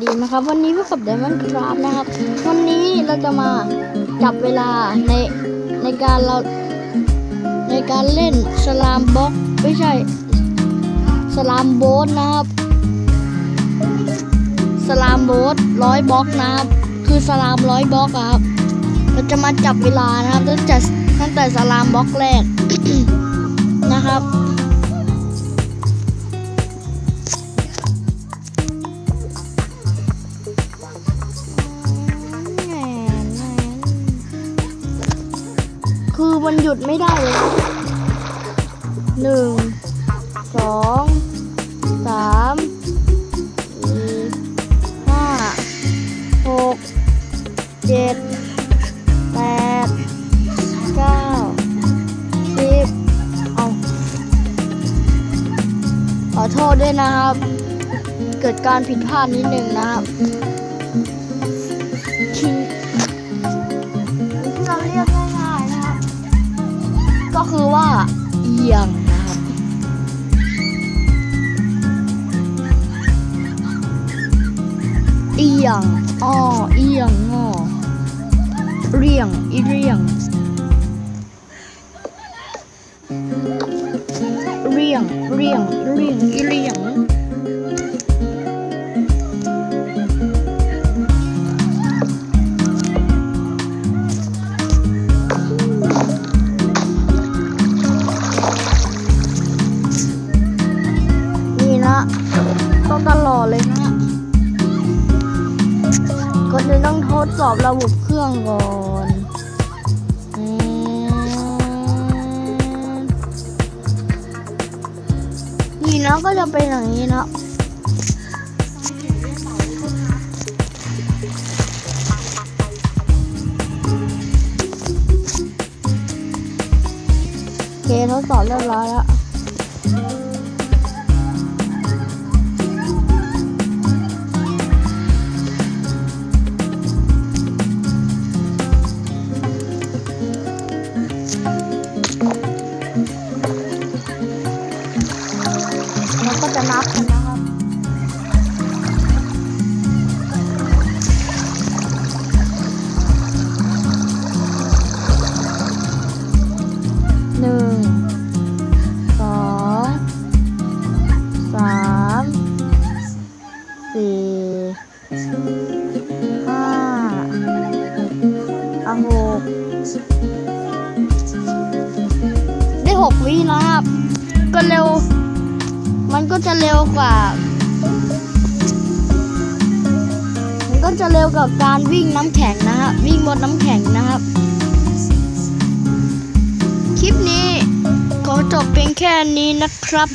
ดีนะครับวันนี้พบกับเดมอนคราฟนะครับ วันนี้เราจะมาจับเวลาในในการเราในการเล่นสลามบ็อกไม่ใช่สลามโบสนะครับสลามโบสร้อยบล็อกนะครับ คือสลามร้อยบล็อกครับ เราจะมาจับเวลานะครับตั้งแต่ตั้งแต่สลามบล็อกแรกนะครับ มันหยุดไม่ได้เลยหนึ่งสองสามสี่ห้าหกเจ็ดแปดเก้าสิบเอาขอโทษด้วยนะครับ เกิดการผิดพลาดนิดหนึ่งนะครับที่เราเรียก ก็คือว่าเอียงนะครับ เอียงอ้อเอียงงอเรียงอีเรียง เรียงเรียงเรียงอีเรียง ก็จะต้องทดสอบระบบเครื่องก่อนนี่นะก็จะเป็นอย่างนี้นะโอเคทดสอบเรียบร้อยแล้ว สี่ห้าอะหกได้หกวินะครับ ก็เร็ว มันก็จะเร็วกว่า มันก็จะเร็วกับการวิ่งน้ำแข็งนะฮะวิ่งบนน้ำแข็งนะครับ คลิปนี้ขอจบเพียงแค่นี้นะครับ